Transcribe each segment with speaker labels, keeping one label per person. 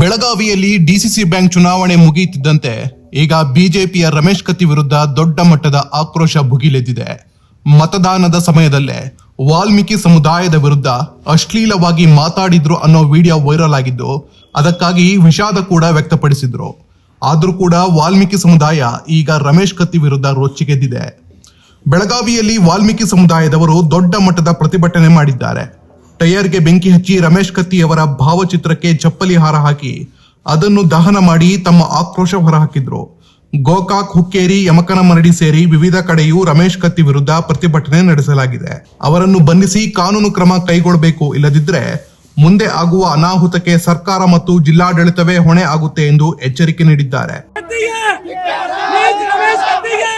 Speaker 1: ಬೆಳಗಾವಿಯಲ್ಲಿ DCC bank ಚುನಾವಣೆ ಮುಗಿಯುತ್ತಿದ್ದಂತೆ ಈಗ ಬಿಜೆಪಿಯ ರಮೇಶ್ ಕತ್ತಿ ವಿರುದ್ಧ ದೊಡ್ಡ ಮಟ್ಟದ ಆಕ್ರೋಶ ಭುಗಿಲೆದ್ದಿದೆ. ಮತದಾನದ ಸಮಯದಲ್ಲೇ ವಾಲ್ಮೀಕಿ ಸಮುದಾಯದ ವಿರುದ್ಧ ಅಶ್ಲೀಲವಾಗಿ ಮಾತಾಡಿದ್ರು ಅನ್ನೋ ವಿಡಿಯೋ ವೈರಲ್ ಆಗಿದ್ದು, ಅದಕ್ಕಾಗಿ ವಿಷಾದ ಕೂಡ ವ್ಯಕ್ತಪಡಿಸಿದ್ರು. ಆದ್ರೂ ಕೂಡ ವಾಲ್ಮೀಕಿ ಸಮುದಾಯ ಈಗ ರಮೇಶ್ ಕತ್ತಿ ವಿರುದ್ಧ ರೊಚ್ಚಿಗೆದ್ದಿದೆ. ಬೆಳಗಾವಿಯಲ್ಲಿ ವಾಲ್ಮೀಕಿ ಸಮುದಾಯದವರು ದೊಡ್ಡ ಮಟ್ಟದ ಪ್ರತಿಭಟನೆ ಮಾಡಿದ್ದಾರೆ. ಟೈರ್ಗೆ ಬೆಂಕಿ ಹಚ್ಚಿ ರಮೇಶ್ ಕತ್ತಿಯವರ ಭಾವಚಿತ್ರಕ್ಕೆ ಚಪ್ಪಲಿ ಹಾರ ಹಾಕಿ ಅದನ್ನು ದಹನ ಮಾಡಿ ತಮ್ಮ ಆಕ್ರೋಶ ಹೊರಹಾಕಿದ್ರು. ಗೋಕಾಕ್, ಹುಕ್ಕೇರಿ ಯಮಕನಮರಡಿ ಸೇರಿ ವಿವಿಧ ಕಡೆಯೂ ರಮೇಶ್ ಕತ್ತಿ ವಿರುದ್ಧ ಪ್ರತಿಭಟನೆ ನಡೆಸಲಾಗಿದೆ. ಅವರನ್ನು ಬಂಧಿಸಿ ಕಾನೂನು ಕ್ರಮ ಕೈಗೊಳ್ಳಬೇಕು ಇಲ್ಲದಿದ್ದರೆ ಮುಂದೆ ಆಗುವ ಅನಾಹುತಕ್ಕೆ ಸರ್ಕಾರ ಮತ್ತು ಜಿಲ್ಲಾಡಳಿತವೇ ಹೊಣೆ ಆಗುತ್ತೆ ಎಂದು ಎಚ್ಚರಿಕೆ ನೀಡಿದ್ದಾರೆ
Speaker 2: ಕತ್ತಿಗೆ ಪ್ಲೀಸ್ ರಮೇಶ್ ಕತ್ತಿಗೆ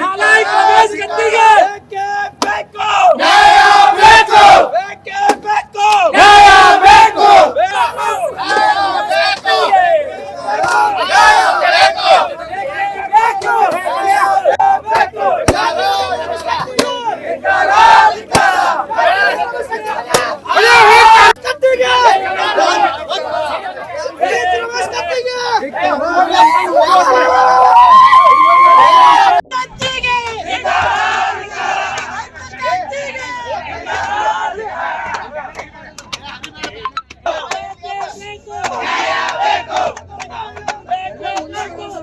Speaker 2: ನಾಲಾಯಕ್ ರಮೇಶ್ ಕತ್ತಿಗೆ ಬೇಕು ಬೇಕು ಬೇಕು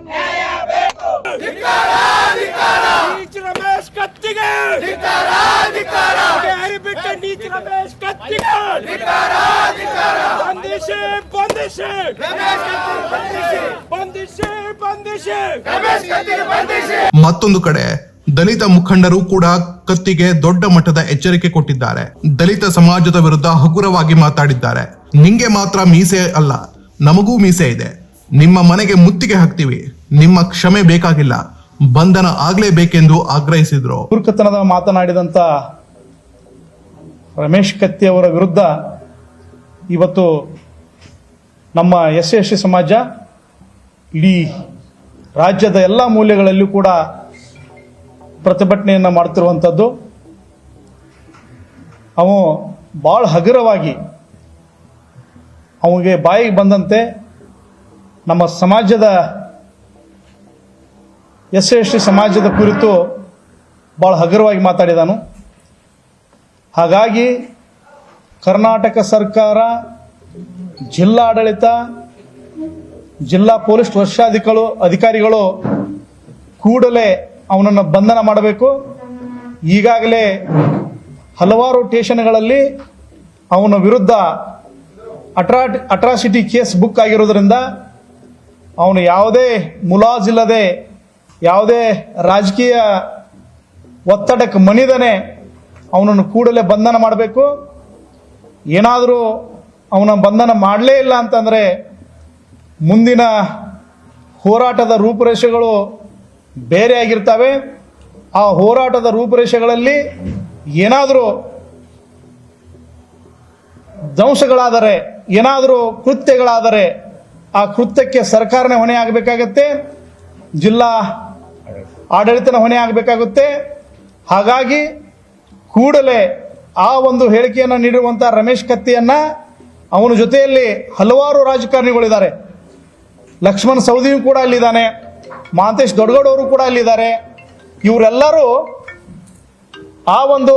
Speaker 2: ನ್ಯಾಯ ಬೇಕು ನೀಚ್ ರಮೇಶ್ ಕತ್ತಿಗೆ ನೀಚ ರಮೇಶ್ ರಮೇಶ್
Speaker 1: ಮತ್ತೊಂದು ಕಡೆ ದಲಿತ ಮುಖಂಡರು ಕೂಡ ಕತ್ತಿಗೆ ದೊಡ್ಡ ಮಟ್ಟದ ಎಚ್ಚರಿಕೆ ಕೊಟ್ಟಿದ್ದಾರೆ. ದಲಿತ ಸಮಾಜದ ವಿರುದ್ಧ ಹಗುರವಾಗಿ ಮಾತಾಡಿದ್ದಾರೆ. ನಿಂಗೆ ಮಾತ್ರ ಮೀಸೆ ಅಲ್ಲ ನಮಗೂ ಮೀಸೆ ಇದೆ. ನಿಮ್ಮ ಮನೆಗೆ ಮುತ್ತಿಗೆ ಹಾಕ್ತೀವಿ. ನಿಮ್ಮ ಕ್ಷಮೆ ಬೇಕಾಗಿಲ್ಲ. ಬಂಧನ ಆಗಲೇಬೇಕೆಂದು ಆಗ್ರಹಿಸಿದರು.
Speaker 3: ಕುರುಕತನದ ಮಾತನಾಡಿದಂಥ ರಮೇಶ್ ಕತ್ತಿ ಅವರ ವಿರುದ್ಧ ಇವತ್ತು ನಮ್ಮ ಎಸ್ ಎಸ್ ಸಿ ಸಮಾಜ ಇಡೀ ರಾಜ್ಯದ ಎಲ್ಲ ಮೂಲೆಗಳಲ್ಲೂ ಕೂಡ ಪ್ರತಿಭಟನೆಯನ್ನು ಮಾಡ್ತಿರುವಂಥದ್ದು ಅವು ಭಾಳ ಹಗುರವಾಗಿ ಅವನಿಗೆ ಬಾಯಿಗೆ ಬಂದಂತೆ ನಮ್ಮ ಸಮಾಜದ ಎಸ್ ಎಸ್ ಟಿ ಸಮಾಜದ ಕುರಿತು ಭಾಳ ಹಗುರವಾಗಿ ಮಾತಾಡಿದಾನು. ಹಾಗಾಗಿ ಕರ್ನಾಟಕ ಸರ್ಕಾರ, ಜಿಲ್ಲಾಡಳಿತ, ಜಿಲ್ಲಾ ಪೊಲೀಸ್ ವರ್ಷಾಧಿಕಳು ಅಧಿಕಾರಿಗಳು ಕೂಡಲೇ ಅವನನ್ನು ಬಂಧನ ಮಾಡಬೇಕು. ಈಗಾಗಲೇ ಹಲವಾರು ಟೇಷನ್ಗಳಲ್ಲಿ ಅವನ ವಿರುದ್ಧ ಅಟ್ರಾ ಅಟ್ರಾಸಿಟಿ ಕೇಸ್ ಬುಕ್ ಆಗಿರೋದ್ರಿಂದ ಅವನು ಯಾವುದೇ ಮುಲಾಜಿಲ್ಲದೆ ಯಾವುದೇ ರಾಜಕೀಯ ಒತ್ತಡಕ್ಕೆ ಮಣಿದನೆ ಅವನನ್ನು ಕೂಡಲೇ ಬಂಧನ ಮಾಡಬೇಕು. ಏನಾದರೂ ಅವನ ಬಂಧನ ಮಾಡಲೇ ಇಲ್ಲ ಅಂತಂದರೆ ಮುಂದಿನ ಹೋರಾಟದ ರೂಪುರೇಷೆಗಳು ಬೇರೆ ಆಗಿರ್ತವೆ. ಆ ಹೋರಾಟದ ರೂಪುರೇಷೆಗಳಲ್ಲಿ ಏನಾದರೂ ಧ್ವಂಸಗಳಾದರೆ ಏನಾದರೂ ಕೃತ್ಯಗಳಾದರೆ ಆ ಕೃತ್ಯಕ್ಕೆ ಸರ್ಕಾರನೇ ಹೊಣೆ ಆಗಬೇಕಾಗತ್ತೆ ಜಿಲ್ಲಾ ಆಡಳಿತನ ಹೊಣೆ ಆಗಬೇಕಾಗುತ್ತೆ. ಹಾಗಾಗಿ ಕೂಡಲೇ ಆ ಒಂದು ಹೇಳಿಕೆಯನ್ನು ನೀಡಿರುವಂಥ ರಮೇಶ್ ಕತ್ತಿಯನ್ನ ಅವನ ಜೊತೆಯಲ್ಲಿ ಹಲವಾರು ರಾಜಕಾರಣಿಗಳಿದ್ದಾರೆ. ಲಕ್ಷ್ಮಣ್ ಸೌದಿಯು ಕೂಡ ಅಲ್ಲಿದ್ದಾನೆ. ಮಹಾಂತೇಶ್ ದೊಡ್ಡಗೌಡವರು ಕೂಡ ಅಲ್ಲಿದ್ದಾರೆ. ಇವರೆಲ್ಲರೂ ಆ ಒಂದು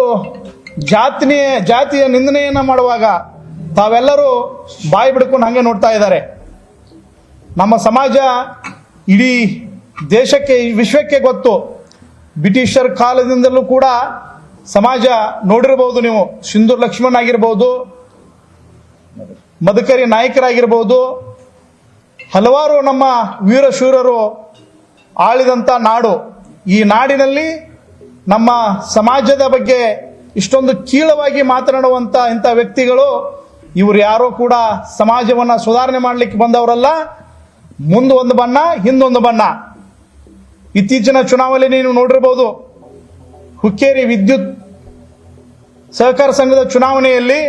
Speaker 3: ಜಾತಿನೇ, ಜಾತಿಯ ನಿಂದನೆಯನ್ನ ಮಾಡುವಾಗ ತಾವೆಲ್ಲರೂ ಬಾಯಿ ಬಿಡ್ಕೊಂಡು ಹಂಗೆ ನೋಡ್ತಾ ಇದ್ದಾರೆ. ನಮ್ಮ ಸಮಾಜ ಇಡೀ ದೇಶಕ್ಕೆ, ವಿಶ್ವಕ್ಕೆ ಗೊತ್ತು. ಬ್ರಿಟಿಷರ್ ಕಾಲದಿಂದಲೂ ಕೂಡ ಸಮಾಜ ನೋಡಿರಬಹುದು ನೀವು. ಸಿಂಧೂರ್ ಲಕ್ಷ್ಮಣ್ ಆಗಿರ್ಬೋದು ಮದಕರಿ ನಾಯಕರಾಗಿರ್ಬೋದು, ಹಲವಾರು ನಮ್ಮ ವೀರಶೂರರು ಆಳಿದಂಥ ನಾಡು. ಈ ನಾಡಿನಲ್ಲಿ ನಮ್ಮ ಸಮಾಜದ ಬಗ್ಗೆ ಇಷ್ಟೊಂದು ಕೀಳವಾಗಿ ಮಾತನಾಡುವಂಥ ಇಂಥ ವ್ಯಕ್ತಿಗಳು, ಇವರು ಯಾರೋ ಕೂಡ ಸಮಾಜವನ್ನು ಸುಧಾರಣೆ ಮಾಡಲಿಕ್ಕೆ ಬಂದವರಲ್ಲ. ಮುಂದೊಂದು ಬಣ್ಣ ಹಿಂದೊಂದು ಬಣ್ಣ. ಇತ್ತೀಚಿನ ಚುನಾವಣೆ ನೀವು ನೋಡಿರಬಹುದು ಹುಕ್ಕೇರಿ ವಿದ್ಯುತ್ ಸಹಕಾರ ಸಂಘದ ಚುನಾವಣೆಯಲ್ಲಿ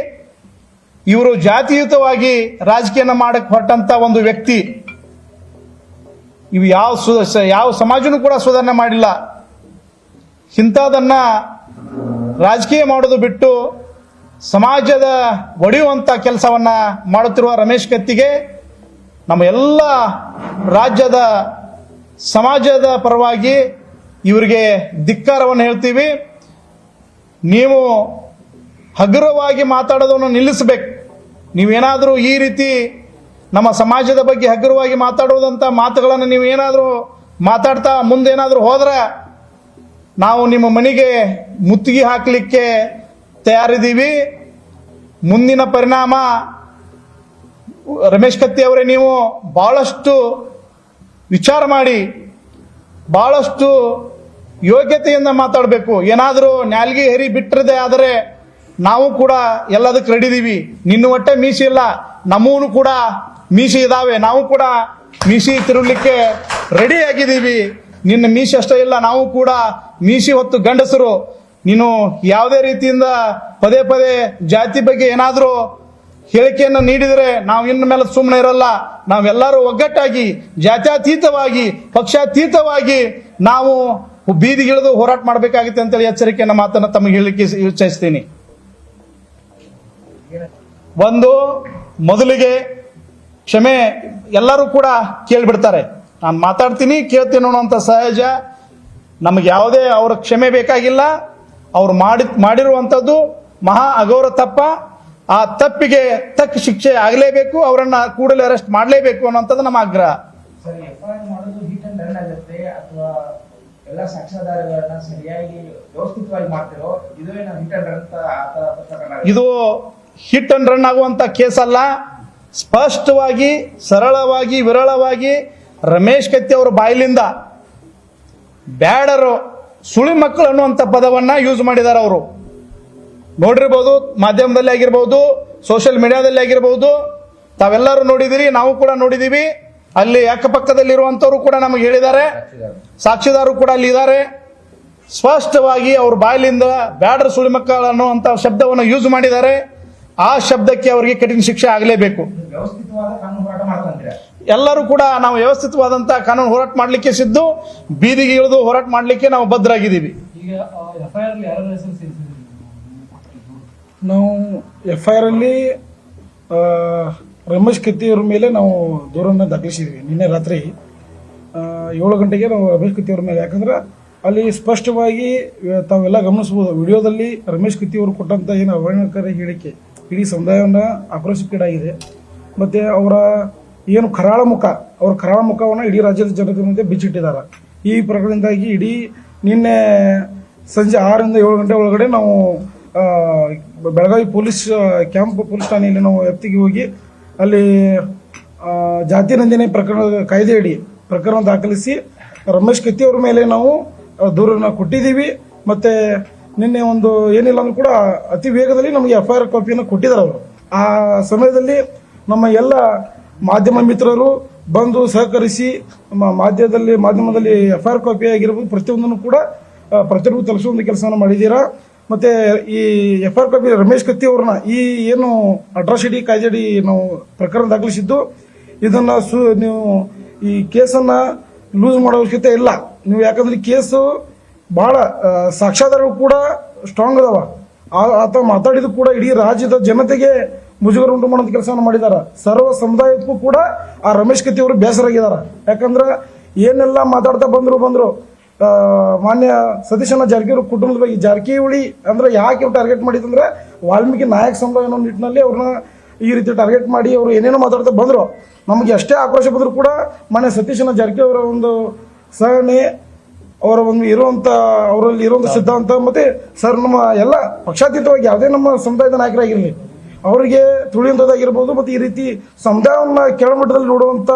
Speaker 3: ಇವರು ಜಾತಿಯುತವಾಗಿ ರಾಜಕೀಯನ ಮಾಡಕ್ ಹೊರಟಂತ ಒಂದು ವ್ಯಕ್ತಿ. ಇವು ಯಾವ ಯಾವ ಸಮಾಜನೂ ಕೂಡ ಸುಧಾರಣೆ ಮಾಡಿಲ್ಲ. ಇಂಥದನ್ನ ರಾಜಕೀಯ ಮಾಡೋದು ಬಿಟ್ಟು ಸಮಾಜದ ಒಡೆಯುವಂತ ಕೆಲಸವನ್ನ ಮಾಡುತ್ತಿರುವ ರಮೇಶ್ ಕತ್ತಿಗೆ ನಮ್ಮ ಎಲ್ಲ ರಾಜ್ಯದ ಸಮಾಜದ ಪರವಾಗಿ ಇವರಿಗೆ ಧಿಕ್ಕಾರವನ್ನು ಹೇಳ್ತೀವಿ. ನೀವು ಹಗುರವಾಗಿ ಮಾತಾಡೋದನ್ನು ನಿಲ್ಲಿಸಬೇಕು. ನೀವೇನಾದರೂ ಈ ರೀತಿ ನಮ್ಮ ಸಮಾಜದ ಬಗ್ಗೆ ಹಗುರವಾಗಿ ಮಾತಾಡುವುದಂಥ ಮಾತುಗಳನ್ನು ನೀವು ಏನಾದರೂ ಮಾತಾಡ್ತಾ ಮುಂದೇನಾದರೂ ಹೋದ್ರೆ ನಾವು ನಿಮ್ಮ ಮನೆಗೆ ಮುತ್ತಿಗೆ ಹಾಕಲಿಕ್ಕೆ ತಯಾರಿದ್ದೀವಿ. ಮುಂದಿನ ಪರಿಣಾಮ ರಮೇಶ್ ಕತ್ತಿ ಅವರೇ, ನೀವು ಬಹಳಷ್ಟು ವಿಚಾರ ಮಾಡಿ ಬಹಳಷ್ಟು ಯೋಗ್ಯತೆಯಿಂದ ಮಾತಾಡಬೇಕು. ಏನಾದರೂ ನ್ಯಾಲ್ಗಿ ಹೆರಿ ಬಿಟ್ಟರದೇ ಆದರೆ ನಾವು ಕೂಡ ಎಲ್ಲದಕ್ಕೆ ರೆಡಿದೀವಿ ನಿನ್ನ ಒಟ್ಟೆ ಮೀಸಿ ಇಲ್ಲ ನಮ್ಮೂ ಕೂಡ ಮೀಸಿ ಇದ್ದಾವೆ ನಾವು ಕೂಡ ಮೀಸಿ ತಿರುಗಲಿಕ್ಕೆ ರೆಡಿ ಆಗಿದ್ದೀವಿ. ನಿನ್ನ ಮೀಸಿ ಅಷ್ಟೇ ಇಲ್ಲ, ನಾವು ಕೂಡ ಮೀಸಿ ಹೊತ್ತು ಗಂಡಸರು. ನೀನು ಯಾವುದೇ ರೀತಿಯಿಂದ ಪದೇ ಪದೇ ಜಾತಿ ಬಗ್ಗೆ ಏನಾದರೂ ಹೇಳಿಕೆಯನ್ನು ನೀಡಿದರೆ ನಾವು ಇನ್ನು ಮೇಲೆ ಸುಮ್ಮನೆ ಇರಲ್ಲ. ನಾವೆಲ್ಲರೂ ಒಗ್ಗಟ್ಟಾಗಿ, ಜಾತ್ಯತೀತವಾಗಿ, ಪಕ್ಷಾತೀತವಾಗಿ ನಾವು ಬೀದಿಗಿಳಿದು ಹೋರಾಟ ಮಾಡಬೇಕಾಗುತ್ತೆ ಅಂತೇಳಿ ಎಚ್ಚರಿಕೆಯನ್ನ ಮಾತನ್ನು ತಮಗೆ ಹೇಳಲಿಕ್ಕೆ ಇಚ್ಛಿಸ್ತೀನಿ. ಒಂದು, ಮೊದಲಿಗೆ ಕ್ಷಮೆ ಎಲ್ಲರೂ ಕೂಡ ಕೇಳಿಬಿಡ್ತಾರೆ. ನಾನು ಮಾತಾಡ್ತೀನಿ, ಕೇಳ್ತೀನಿ ಅನ್ನೋಂಥ ಸಹಜ. ನಮಗೆ ಯಾವುದೇ ಅವರ ಕ್ಷಮೆ ಬೇಕಾಗಿಲ್ಲ. ಅವ್ರು ಮಾಡಿ ಮಾಡಿರುವಂಥದ್ದು ಮಹಾ ಅಗೌರ ತಪ್ಪ. ಆ ತಪ್ಪಿಗೆ ತಕ್ಕ ಶಿಕ್ಷೆ ಆಗಲೇಬೇಕು ಅವರನ್ನ ಕೂಡಲೇ ಅರೆಸ್ಟ್ ಮಾಡಲೇಬೇಕು ಅನ್ನೋಂಥದ್ದು ನಮ್ಮ ಆಗ್ರಹ.
Speaker 4: ಇದು ಹಿಟ್ ಅಂಡ್ ರನ್ ಅಂತ ಆ ಥರ
Speaker 3: ಇದು ಹಿಟ್ ಅಂಡ್ ರನ್ ಆಗುವಂತ ಕೇಸ್ ಅಲ್ಲ. ಸ್ಪಷ್ಟವಾಗಿ ಸರಳವಾಗಿ ವಿರಳವಾಗಿ ರಮೇಶ್ ಕತ್ತಿ ಅವರ ಬಾಯಿಲಿಂದ ಬ್ಯಾಡರು ಸುಳಿ ಮಕ್ಕಳು ಅನ್ನುವಂಥ ಪದವನ್ನ ಯೂಸ್ ಮಾಡಿದ್ದಾರೆ ಅವರು. ನೋಡಿರ್ಬೋದು ಮಾಧ್ಯಮದಲ್ಲಿ ಆಗಿರ್ಬೋದು ಸೋಷಿಯಲ್ ಮೀಡಿಯಾದಲ್ಲಿ ಆಗಿರ್ಬೋದು, ತಾವೆಲ್ಲರೂ ನೋಡಿದಿರಿ, ನಾವು ಕೂಡ ನೋಡಿದೀವಿ. ಅಲ್ಲಿ ಅಕ್ಕಪಕ್ಕದಲ್ಲಿರುವಂಥವ್ರು ಕೂಡ ನಮಗೆ ಹೇಳಿದ್ದಾರೆ. ಸಾಕ್ಷಿದಾರರು ಕೂಡ ಅಲ್ಲಿ ಇದ್ದಾರೆ. ಸ್ಪಷ್ಟವಾಗಿ ಅವ್ರ ಬಾಯಿಲಿಂದ ಬ್ಯಾಡ್ರ ಸುಳಿ ಮಕ್ಕಳು ಅನ್ನುವಂಥ ಶಬ್ದವನ್ನು ಯೂಸ್ ಮಾಡಿದ್ದಾರೆ. ಆ ಶಬ್ದಕ್ಕೆ ಅವರಿಗೆ ಕಠಿಣ ಶಿಕ್ಷೆ ಆಗಲೇಬೇಕು. ಎಲ್ಲರೂ ಕೂಡ ನಾವು ವ್ಯವಸ್ಥಿತವಾದಂತಹ ಕಾನೂನು ಹೋರಾಟ ಮಾಡಲಿಕ್ಕೆ ಸಿದ್ದು, ಬೀದಿಗೆ ಇಳಿದು ಹೋರಾಟ ಮಾಡಲಿಕ್ಕೆ ನಾವು ಬದ್ಧರಾಗಿದ್ದೀವಿ
Speaker 5: ಈಗ ಎಫ್ ಐ ಆರ್ ಯಾರ ಹೆಸರು ಸೇರಿಸಿದ್ರಿ
Speaker 6: ನಾವು ಎಫ್ ಐ ಆರ್ ಅಲ್ಲಿ ರಮೇಶ್ ಕತ್ತಿಯವ್ರ ಮೇಲೆ ನಾವು ದೂರನ್ನು ದಾಖಲಿಸಿದ್ವಿ ನಿನ್ನೆ ರಾತ್ರಿ. ಏಳು ಗಂಟೆಗೆ ನಾವು ರಮೇಶ್ ಕತ್ತಿಯವ್ರ ಮೇಲೆ. ಯಾಕಂದ್ರೆ ಅಲ್ಲಿ ಸ್ಪಷ್ಟವಾಗಿ ತಾವೆಲ್ಲ ಗಮನಿಸ್ಬೋದು ವಿಡಿಯೋದಲ್ಲಿ ರಮೇಶ್ ಕತ್ತಿಯವರು ಕೊಟ್ಟಂತ ಏನು ಅವಹೇಳನಕಾರಿ ಹೇಳಿಕೆ, ಇಡೀ ಸಮುದಾಯವನ್ನು ಆಕ್ರೋಶಕ್ಕೀಡಾಗಿದೆ. ಮತ್ತೆ ಅವರ ಏನು ಕರಾಳ ಮುಖ, ಅವರ ಕರಾಳ ಮುಖವನ್ನು ಇಡೀ ರಾಜ್ಯದ ಜನತೆ ಮುಂದೆ ಬಿಚ್ಚಿಟ್ಟಿದ್ದಾರೆ. ಈ ಪ್ರಕರಣದಿಂದಾಗಿ ಇಡೀ ನಿನ್ನೆ ಸಂಜೆ ಆರರಿಂದ ಏಳು ಗಂಟೆ ಒಳಗಡೆ ನಾವು ಬೆಳಗಾವಿ ಪೊಲೀಸ್ ಕ್ಯಾಂಪ್, ಪೊಲೀಸ್ ಠಾಣೆಯಲ್ಲಿ ನಾವು ವ್ಯಾಪ್ತಿಗೆ ಹೋಗಿ ಅಲ್ಲಿ ಜಾತಿ ನಂದನೆ ಪ್ರಕರಣ, ಕಾಯ್ದೆಯಡಿ ಪ್ರಕರಣ ದಾಖಲಿಸಿ ರಮೇಶ್ ಕತ್ತಿ ಅವ್ರ ಮೇಲೆ ನಾವು ದೂರನ್ನು ಕೊಟ್ಟಿದ್ದೀವಿ. ಮತ್ತೆ ನಿನ್ನೆ ಒಂದು ಏನಿಲ್ಲ ಅಂದ್ರೂ ಕೂಡ ಅತಿ ವೇಗದಲ್ಲಿ ನಮಗೆ ಎಫ್ ಐ ಆರ್ ಕಾಪಿಯನ್ನು ಕೊಟ್ಟಿದ್ದಾರೆ ಅವರು. ಆ ಸಮಯದಲ್ಲಿ ನಮ್ಮ ಎಲ್ಲ ಮಾಧ್ಯಮ ಮಿತ್ರರು ಬಂದು ಸಹಕರಿಸಿ ನಮ್ಮ ಮಾಧ್ಯಮದಲ್ಲಿ ಮಾಧ್ಯಮದಲ್ಲಿ ಎಫ್ ಐ ಆರ್ ಕಾಪಿ ಆಗಿರ್ಬೋದು, ಪ್ರತಿಯೊಂದನ್ನು ಕೂಡ ಪ್ರತಿಯೊಬ್ಬರು ಒಂದು ಕೆಲಸವನ್ನು ಮಾಡಿದ್ದೀರಾ? ಮತ್ತೆ ಈ F R copy Ramesh Katti ಅವ್ರನ್ನ ಈ ಏನು ಅಟ್ರಾಸಿಟಿ ಕಾಯ್ದೆಡಿ ನಾವು ಪ್ರಕರಣ ದಾಖಲಿಸಿದ್ದು, ಇದನ್ನ ಸು, ನೀವು ಈ ಕೇಸನ್ನ ಲೂಸ್ ಮಾಡೋ ಅವಶ್ಯಕತೆ ಇಲ್ಲ. ನೀವು ಯಾಕಂದ್ರೆ ಕೇಸು ಬಹಳ ಸಾಕ್ಷಾಧಾರಗಳು ಕೂಡ ಸ್ಟ್ರಾಂಗ್ ಅದಾವ. ಆತ ಮಾತಾಡಿದ ಕೂಡ ಇಡೀ ರಾಜ್ಯದ ಜನತೆಗೆ ಮುಜುಗರ ಉಂಟು ಮಾಡೋಂಥ ಕೆಲಸವನ್ನು ಮಾಡಿದಾರ. ಸರ್ವ ಸಮುದಾಯಕ್ಕೂ ಕೂಡ ಆ ರಮೇಶ್ ಕತ್ತಿ ಅವರು ಬೇಸರಾಗಿದ್ದಾರೆ ಯಾಕಂದ್ರೆ ಏನೆಲ್ಲ ಮಾತಾಡ್ತಾ ಬಂದ್ರು ಬಂದ್ರು ಮಾನ್ಯ ಸತೀಶನ ಜಾರಕಿಹೊಳಿ ಕುಟುಂಬದ ಬಗ್ಗೆ ಜಾರಕಿಹೊಳಿ ಅಂದ್ರೆ ಯಾಕೆ ಟಾರ್ಗೆಟ್ ಮಾಡಿದಂದ್ರೆ ವಾಲ್ಮೀಕಿ ನಾಯಕ ಸಮುದಾಯ ಅನ್ನೋ ನಿಟ್ಟಿನಲ್ಲಿ ಅವ್ರನ್ನ ಈ ರೀತಿ ಟಾರ್ಗೆಟ್ ಮಾಡಿ ಅವರು ಏನೇನೋ ಮಾತಾಡ್ತಾ ಬಂದ್ರು. ನಮಗೆ ಅಷ್ಟೇ ಆಕ್ರೋಶ ಬಂದರೂ ಕೂಡ ಮಾನ್ಯ ಸತೀಶನ ಜಾರಕಿಹೊಳಿ ಅವರ ಒಂದು ಸಹನೆ ಅವರ ಒಂದು ಇರುವಂತ ಅವರಲ್ಲಿ ಇರುವಂತ ಸಿದ್ಧಾಂತ ಮತ್ತೆ ಸರ್ ನಮ್ಮ ಎಲ್ಲ ಪಕ್ಷಾತೀತವಾಗಿ ಯಾವುದೇ ನಮ್ಮ ಸಮುದಾಯದ ನಾಯಕರಾಗಿರಲಿ ಅವರಿಗೆ ತುಳಿಯುವಂಥದ್ದಾಗಿರ್ಬೋದು ಮತ್ತೆ ಈ ರೀತಿ ಸಮುದಾಯವನ್ನು ಕೆಳಮಟ್ಟದಲ್ಲಿ ನೋಡುವಂತ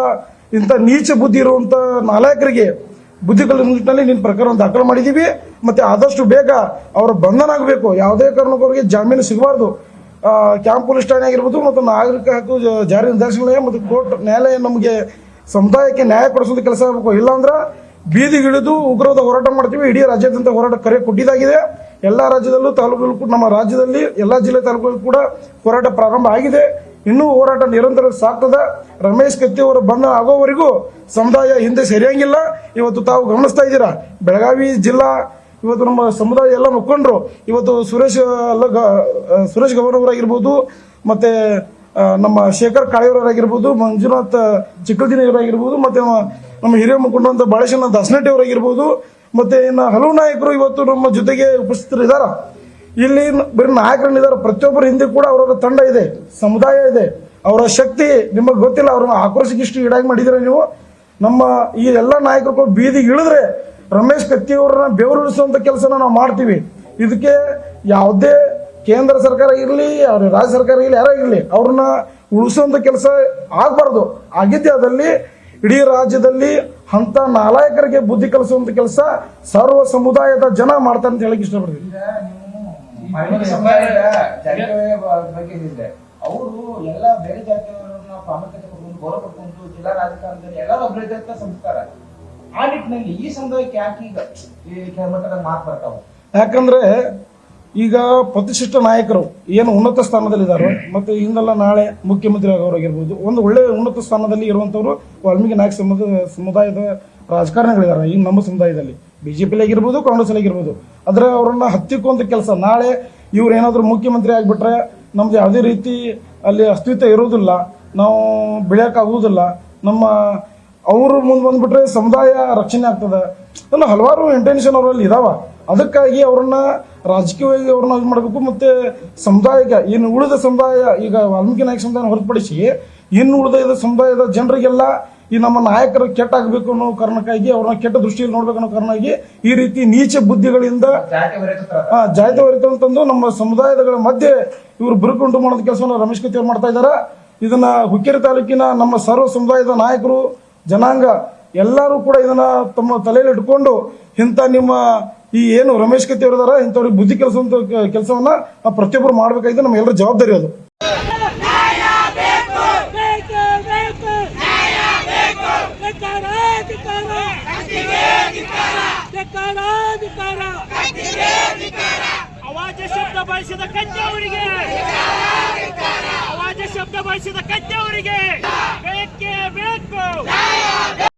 Speaker 6: ಇಂಥ ನೀಚ ಬುದ್ಧಿ ಇರುವಂತ ನಾಯಕರಿಗೆ ಬುದ್ಧಿಗಳ ನಿಟ್ಟಿನಲ್ಲಿ ನಿನ್ನ ಪ್ರಕರಣ ದಾಖಲು ಮಾಡಿದ್ದೀವಿ ಮತ್ತೆ ಆದಷ್ಟು ಬೇಗ ಅವರ ಬಂಧನ ಆಗಬೇಕು. ಯಾವುದೇ ಕಾರಣಕ್ಕೂ ಅವರಿಗೆ ಜಾಮೀನು ಸಿಗಬಾರ್ದು. ಕ್ಯಾಂಪ್ ಪೊಲೀಸ್ ಠಾಣೆ ಆಗಿರ್ಬೋದು ಮತ್ತು ನಾಗರಿಕ ಹಕ್ಕು ಜಾರಿ ನಿರ್ದೇಶನಾಲಯ ಮತ್ತು ಕೋರ್ಟ್ ನ್ಯಾಯಾಲಯ ನಮಗೆ ಸಮುದಾಯಕ್ಕೆ ನ್ಯಾಯ ಕೊಡಿಸೋದು ಕೆಲಸ ಆಗಬೇಕು. ಇಲ್ಲಾಂದ್ರೆ ಬೀದಿಗಿಳಿದು ಉಗ್ರದ ಹೋರಾಟ ಮಾಡ್ತೀವಿ. ಇಡೀ ರಾಜ್ಯಾದ್ಯಂತ ಹೋರಾಟ ಕರೆ ಕೊಟ್ಟಿದ್ದಾಗಿದೆ. ಎಲ್ಲ ರಾಜ್ಯದಲ್ಲೂ ತಾಲೂಕುಗಳು ಕೂಡ ನಮ್ಮ ರಾಜ್ಯದಲ್ಲಿ, ಎಲ್ಲ ಜಿಲ್ಲೆ ತಾಲೂಕುಗಳು ಕೂಡ ಹೋರಾಟ ಪ್ರಾರಂಭ ಆಗಿದೆ. ಇನ್ನೂ ಹೋರಾಟ ನಿರಂತರ ಸಾಕ್ತದ ರಮೇಶ್ ಕತ್ತಿ ಅವರ ಬಂಧನ ಆಗೋವರೆಗೂ ಸಮುದಾಯ ಹಿಂದೆ ಸರಿಯಂಗಿಲ್ಲ. ಇವತ್ತು ತಾವು ಗಮನಿಸ್ತಾ ಇದ್ದೀರಾ? ಬೆಳಗಾವಿ ಜಿಲ್ಲಾ ಇವತ್ತು ನಮ್ಮ ಸಮುದಾಯ ಎಲ್ಲ ಮುಖಂಡರು ಇವತ್ತು ಸುರೇಶ್ ಸುರೇಶ್ ಗೌಡ ಅವರಾಗಿರ್ಬೋದು ಮತ್ತೆ ನಮ್ಮ ಶೇಖರ್ ಕಾಳೆಯವರಾಗಿರ್ಬೋದು, ಮಂಜುನಾಥ್ ಚಿಕ್ಕದಿನವರಾಗಿರ್ಬೋದು ಮತ್ತೆ ನಮ್ಮ- ನಮ್ಮ ಹಿರಿಯ ಮುಖಂಡರಂತ ಬಾಳೇಶನ ದಾಸನಟ್ಟಿ ಅವರಾಗಿರ್ಬೋದು, ಮತ್ತೆ ಇನ್ನು ಹಲವು ನಾಯಕರು ಇವತ್ತು ನಮ್ಮ ಜೊತೆಗೆ ಉಪಸ್ಥಿತರಿದ್ದಾರೆ. ಇಲ್ಲಿ ಬರೀ ನಾಯಕರನ್ನಿದ್ದಾರೆ ಪ್ರತಿಯೊಬ್ಬರ ಹಿಂದೆ ಕೂಡ ಅವರವರ ತಂಡ ಇದೆ, ಸಮುದಾಯ ಇದೆ. ಅವರ ಶಕ್ತಿ ನಿಮಗೆ ಗೊತ್ತಿಲ್ಲ, ಅವ್ರನ್ನ ಆಕ್ರೋಶಕ್ಕೆ ಇಷ್ಟು ಈಡಾಗಿ ಮಾಡಿದ್ರೆ ನೀವು? ನಮ್ಮ ಈ ಎಲ್ಲ ನಾಯಕರು ಬೀದಿಗೆ ಇಳಿದ್ರೆ ರಮೇಶ್ ಕತ್ತಿ ಅವ್ರನ್ನ ಬೆವರಿಳಿಸುವಂತ ಕೆಲಸನ ನಾವು ಮಾಡ್ತೀವಿ. ಇದಕ್ಕೆ ಯಾವುದೇ ಕೇಂದ್ರ ಸರ್ಕಾರ ಇರಲಿ, ಅವ್ರ ರಾಜ್ಯ ಸರ್ಕಾರ ಇರಲಿ, ಯಾರೇ ಇರಲಿ, ಅವ್ರನ್ನ ಉಳಿಸುವಂತ ಕೆಲಸ ಆಗಬಾರ್ದು. ಆಗಿದ್ದೆ ಅದಲ್ಲಿ ಇಡೀ ರಾಜ್ಯದಲ್ಲಿ ಅಂತ ನಾಲಾಯಕರಿಗೆ ಬುದ್ಧಿ ಕಲಿಸುವಂತ ಕೆಲಸ ಸರ್ವ ಸಮುದಾಯದ ಜನ ಮಾಡ್ತಾರೆ ಅಂತ ಹೇಳಕ್ ಇಷ್ಟಪಡ್ತೀನಿ.
Speaker 4: ಬಗ್ಗೆ ಅವರು ಎಲ್ಲ ಬೇರೆ ಜಾತಿಯವರನ್ನ ಪ್ರಾಮುಖ್ಯತೆ ಕೊಟ್ಕೊಂಡು ಗೌರವ ಪಡ್ಕೊಂಡು ಜಿಲ್ಲಾ ರಾಜಕಾರಣದಲ್ಲಿ ಎಲ್ಲರೂ ಅಭಿವೃದ್ಧಿ ಅಂತ ಸಂಸ್ಕಾರ. ಆ ನಿಟ್ಟಿನಲ್ಲಿ ಈ ಸಮುದಾಯಕ್ಕೆ ಯಾಕೆ ಈಗ ಈ ಕೆಳಮಟ್ಟದ ಮಾತು ಬರ್ತಾವ?
Speaker 6: ಯಾಕಂದ್ರೆ ಈಗ ಪ್ರತಿಷ್ಠಿತ ನಾಯಕರು ಏನು ಉನ್ನತ ಸ್ಥಾನದಲ್ಲಿದ್ದಾರೆ ಮತ್ತೆ ಹಿಂದೆಲ್ಲ ನಾಳೆ ಮುಖ್ಯಮಂತ್ರಿ ಆಗೋರಾಗಿರ್ಬೋದು ಒಂದು ಒಳ್ಳೆ ಉನ್ನತ ಸ್ಥಾನದಲ್ಲಿ ಇರುವಂತವರು ವಾಲ್ಮೀಕಿ ನಾಯಕ ಸಮುದ ಸಮುದಾಯದ ರಾಜಕಾರಣಿಗಳಿದ್ದಾರೆ ಈಗ ನಮ್ಮ ಸಮುದಾಯದಲ್ಲಿ. ಬಿಜೆಪಿ ಆಗಿರ್ಬೋದು ಕಾಂಗ್ರೆಸ್ ಆಗಿರ್ಬೋದು. ಆದ್ರೆ ಅವ್ರನ್ನ ಹತ್ತಿಕ್ಕುವಂತ ಕೆಲಸ. ನಾಳೆ ಇವ್ರು ಏನಾದರೂ ಮುಖ್ಯಮಂತ್ರಿ ಆಗಿಬಿಟ್ರೆ ನಮ್ದು ಯಾವುದೇ ರೀತಿ ಅಲ್ಲಿ ಅಸ್ತಿತ್ವ ಇರೋದಿಲ್ಲ ನಾವು ಬೆಳೆಯೋಕ್ಕಾಗುವುದಿಲ್ಲ, ನಮ್ಮ ಅವರು ಮುಂದೆ ಬಂದ್ಬಿಟ್ರೆ ಸಮುದಾಯ ರಕ್ಷಣೆ ಆಗ್ತದೆ. ಅಲ್ಲ ಹಲವಾರು ಇಂಟೆನ್ಷನ್ ಅವರಲ್ಲಿ ಇದಾವ. ಅದಕ್ಕಾಗಿ ಅವ್ರನ್ನ ರಾಜಕೀಯವಾಗಿ ಅವ್ರನ್ನ ಇದು ಮಾಡಬೇಕು, ಮತ್ತೆ ಸಮುದಾಯಕ್ಕೆ, ಇನ್ನು ಉಳಿದ ಸಮುದಾಯ, ಈಗ ವಾಲ್ಮೀಕಿ ನಾಯಕ ಸಮುದಾಯ ಹೊರತುಪಡಿಸಿ, ಇನ್ನು ಉಳಿದ ಸಮುದಾಯದ ಜನರಿಗೆಲ್ಲ ಈ ನಮ್ಮ ನಾಯಕರು ಕೆಟ್ಟಾಗಬೇಕು ಅನ್ನೋ ಕಾರಣಕ್ಕಾಗಿ ಅವ್ರನ್ನ ಕೆಟ್ಟ ದೃಷ್ಟಿಯಲ್ಲಿ ನೋಡ್ಬೇಕು ಅನ್ನೋ ಕಾರಣಕ್ಕಾಗಿ ಈ ರೀತಿ ನೀಚ ಬುದ್ಧಿಗಳಿಂದ
Speaker 4: ಜಾತಿ
Speaker 6: ಅಂತಂದು ನಮ್ಮ ಸಮುದಾಯಗಳ ಮಧ್ಯೆ ಇವರು ಬಿರುಕುಂಟು ಮಾಡೋದ್ ಕೆಲಸವನ್ನು ರಮೇಶ್ ಕತ್ತಿ ಅವ್ರು ಮಾಡ್ತಾ ಇದ್ದಾರೆ ಇದನ್ನ ಹುಕ್ಕೇರಿ ತಾಲೂಕಿನ ನಮ್ಮ ಸರ್ವ ಸಮುದಾಯದ ನಾಯಕರು ಜನಾಂಗ ಎಲ್ಲರೂ ಕೂಡ ಇದನ್ನ ತಮ್ಮ ತಲೆಯಲ್ಲಿ ಇಟ್ಕೊಂಡು ಇಂಥ ನಿಮ್ಮ ಈ ಏನು ರಮೇಶ್ ಕತ್ತಿ ಅವರಿದಾರ ಇಂಥವ್ರಿಗೆ ಬುದ್ಧಿ ಕೆಲಸ ಕೆಲಸವನ್ನ ಪ್ರತಿಯೊಬ್ಬರು ಮಾಡ್ಬೇಕಾಗಿದೆ. ನಮ್ಮ ಎಲ್ಲರ ಜವಾಬ್ದಾರಿ ಅದು
Speaker 2: ಬೇಕು ಬೇಕು ನ್ಯಾಯ ಬೇಕು ಧಿಕ್ಕಾರ ಧಿಕ್ಕಾರ ಧಿಕ್ಕಾರ ಧಿಕ್ಕಾರ. ಅವಾಜ ಶಬ್ದ ಬಳಸಿದ ಕಚ್ಚವರಿಗೆ ಅವಾಜ ಶಬ್ದ ಬಳಸಿದ ಕಚ್ಚವರಿಗೆ ಬೇಕೇ ಬೇಕು